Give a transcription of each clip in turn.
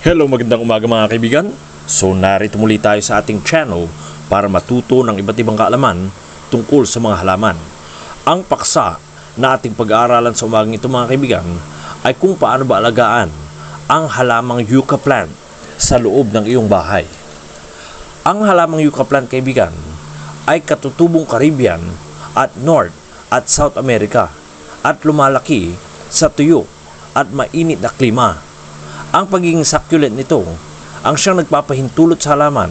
Hello, magandang umaga mga kaibigan. So narito muli tayo sa ating channel para matuto ng iba't ibang kaalaman tungkol sa mga halaman. Ang paksa na ating pag-aaralan sa umagang ito mga kaibigan ay kung paano ba alagaan ang halamang yucca plant sa loob ng iyong bahay. Ang halamang yucca plant kaibigan ay katutubong Caribbean at North at South America at lumalaki sa tuyo at mainit na klima. Ang pagiging succulent nito ang siyang nagpapahintulot sa halaman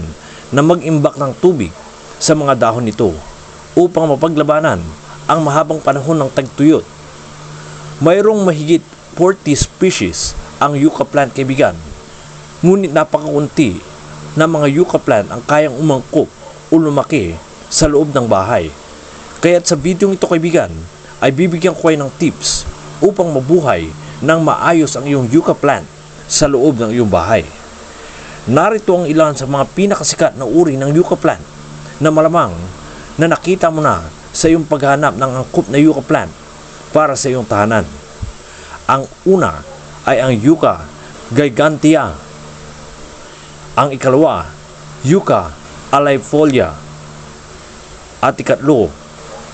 na mag-imbak ng tubig sa mga dahon nito upang mapaglabanan ang mahabang panahon ng tagtuyot. Mayroong mahigit 40 species ang yucca plant kaibigan. Ngunit napakaunti na mga yucca plant ang kayang umangkop o lumaki sa loob ng bahay. Kaya't sa video ito kaibigan ay bibigyan ko kayo ng tips upang mabuhay ng maayos ang iyong yucca plant sa loob ng iyong bahay. Narito ang ilan sa mga pinakasikat na uri ng yucca plant na malamang na nakita mo na sa iyong paghanap ng angkop na yucca plant para sa iyong tahanan. Ang una ay ang yucca gigantea. Ang ikalawa, yucca alifolia. At ikatlo,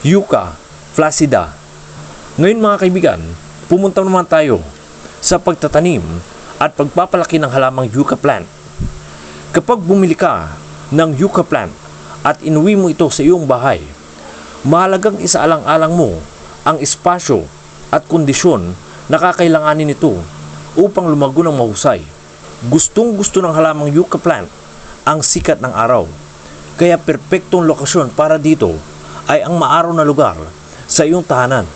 yucca flaccida. Ngayon mga kaibigan, pumunta naman tayo sa pagtatanim at pagpapalaki ng halamang yucca plant. Kapag bumili ka ng yucca plant at inuwi mo ito sa iyong bahay, mahalagang isaalang-alang mo ang espasyo at kondisyon na kakailanganin nito upang lumago ng mahusay. Gustong gusto ng halamang yucca plant ang sikat ng araw. Kaya perpektong lokasyon para dito ay ang maaraw na lugar sa iyong tahanan.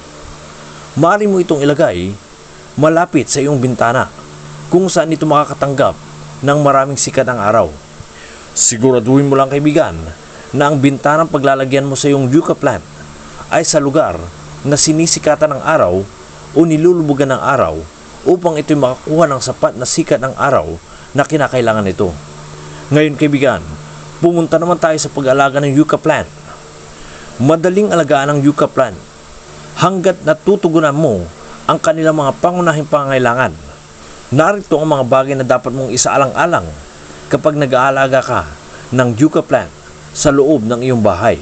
Maaari mo itong ilagay malapit sa iyong bintana kung saan ito makakatanggap ng maraming sikat ng araw. Siguraduhin mo lang kaibigan na ang bintanang paglalagyan mo sa iyong yucca plant ay sa lugar na sinisikatan ng araw o nilulubugan ng araw upang ito'y makakuha ng sapat na sikat ng araw na kinakailangan nito. Ngayon kaibigan, pumunta naman tayo sa pag-alaga ng yucca plant. Madaling alagaan ang yucca plant hanggat natutugunan mo ang kanilang mga pangunahing pangangailangan. Narito ang mga bagay na dapat mong isaalang-alang kapag nag-aalaga ka ng yucca plant sa loob ng iyong bahay.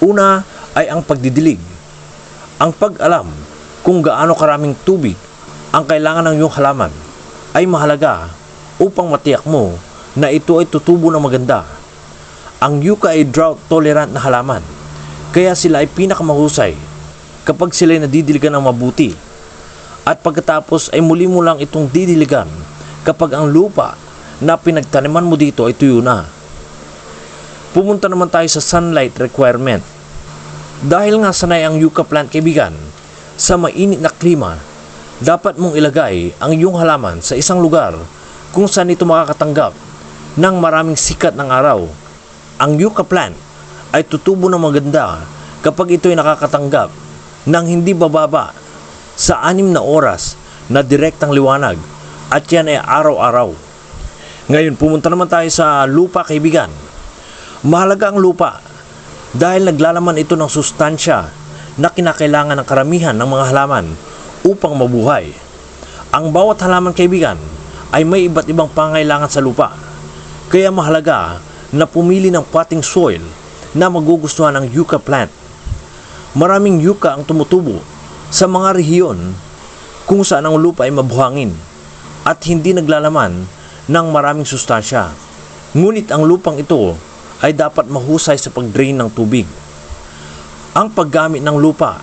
Una ay ang pagdidilig. Ang pag-alam kung gaano karaming tubig ang kailangan ng iyong halaman ay mahalaga upang matiyak mo na ito ay tutubo ng maganda. Ang yucca ay drought tolerant na halaman kaya sila ay pinakamahusay kapag sila ay nadidiligan ng mabuti. At pagkatapos ay muli mo lang itong didiligan kapag ang lupa na pinagtaniman mo dito ay tuyo na. Pumunta naman tayo sa sunlight requirement. Dahil nga sanay ang yucca plant kaibigan, sa mainit na klima, dapat mong ilagay ang iyong halaman sa isang lugar kung saan ito makakatanggap ng maraming sikat ng araw. Ang yucca plant ay tutubo ng maganda kapag ito ay nakakatanggap ng hindi bababa sa anim na oras na direktang liwanag at yan ay araw-araw. Ngayon, pumunta naman tayo sa lupa kaibigan. Mahalaga ang lupa dahil naglalaman ito ng sustansya na kinakailangan ng karamihan ng mga halaman upang mabuhay. Ang bawat halaman kaibigan ay may iba't ibang pangailangan sa lupa. Kaya mahalaga na pumili ng potting soil na magugustuhan ng yucca plant. Maraming yucca ang tumutubo sa mga rehiyon kung saan ang lupa ay mabuhangin at hindi naglalaman ng maraming sustansya. Ngunit ang lupang ito ay dapat mahusay sa pag-drain ng tubig. Ang paggamit ng lupa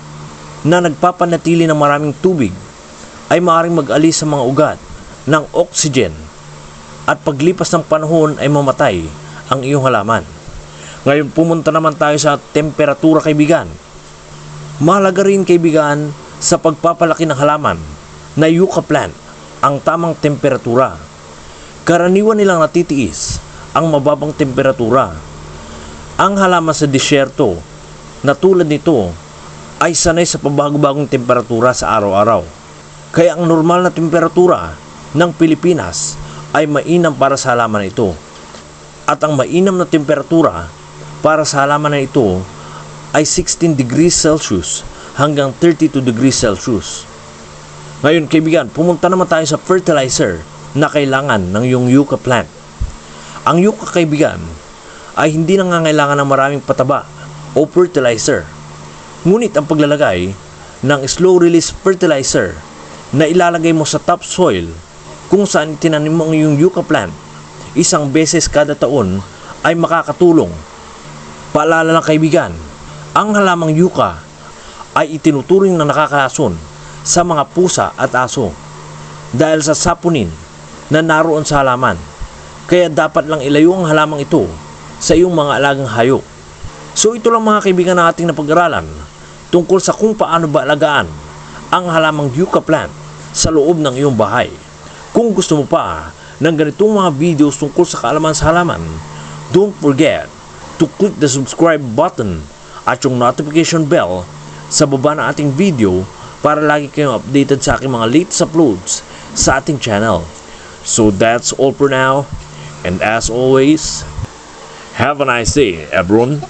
na nagpapanatili ng maraming tubig ay maaaring mag-alis sa mga ugat ng oxygen at paglipas ng panahon ay mamatay ang iyong halaman. Ngayon pumunta naman tayo sa temperatura kaibigan. Mahalaga rin kaibigan sa pagpapalaki ng halaman na yucca plant ang tamang temperatura. Karaniwan nilang natitiis ang mababang temperatura. Ang halaman sa disyerto na tulad nito ay sanay sa pabago-bagong temperatura sa araw-araw. Kaya ang normal na temperatura ng Pilipinas ay mainam para sa halaman ito. At ang mainam na temperatura para sa halaman na ito ay 16 degrees Celsius hanggang 32 degrees Celsius. Ngayon kaibigan, pumunta naman tayo sa fertilizer na kailangan ng iyong yucca plant. Ang yucca kaibigan ay hindi nangangailangan ng maraming pataba o fertilizer. Ngunit ang paglalagay ng slow release fertilizer na ilalagay mo sa topsoil kung saan tinanim mo ang iyong yucca plant isang beses kada taon ay makakatulong. Paalala lang kaibigan, ang halamang yucca ay itinuturing na nakakalason sa mga pusa at aso dahil sa sapunin na naroon sa halaman. Kaya dapat lang ilayo ang halamang ito sa iyong mga alagang hayop. So ito lang mga kaibigan na ating napag-aralan tungkol sa kung paano ba alagaan ang halamang yucca plant sa loob ng iyong bahay. Kung gusto mo pa ng ganitong mga videos tungkol sa kaalaman sa halaman, don't forget to click the subscribe button at yung notification bell sa baba ng ating video para lagi kayong updated sa aking mga latest uploads sa ating channel. So that's all for now. And as always, have a nice day, everyone.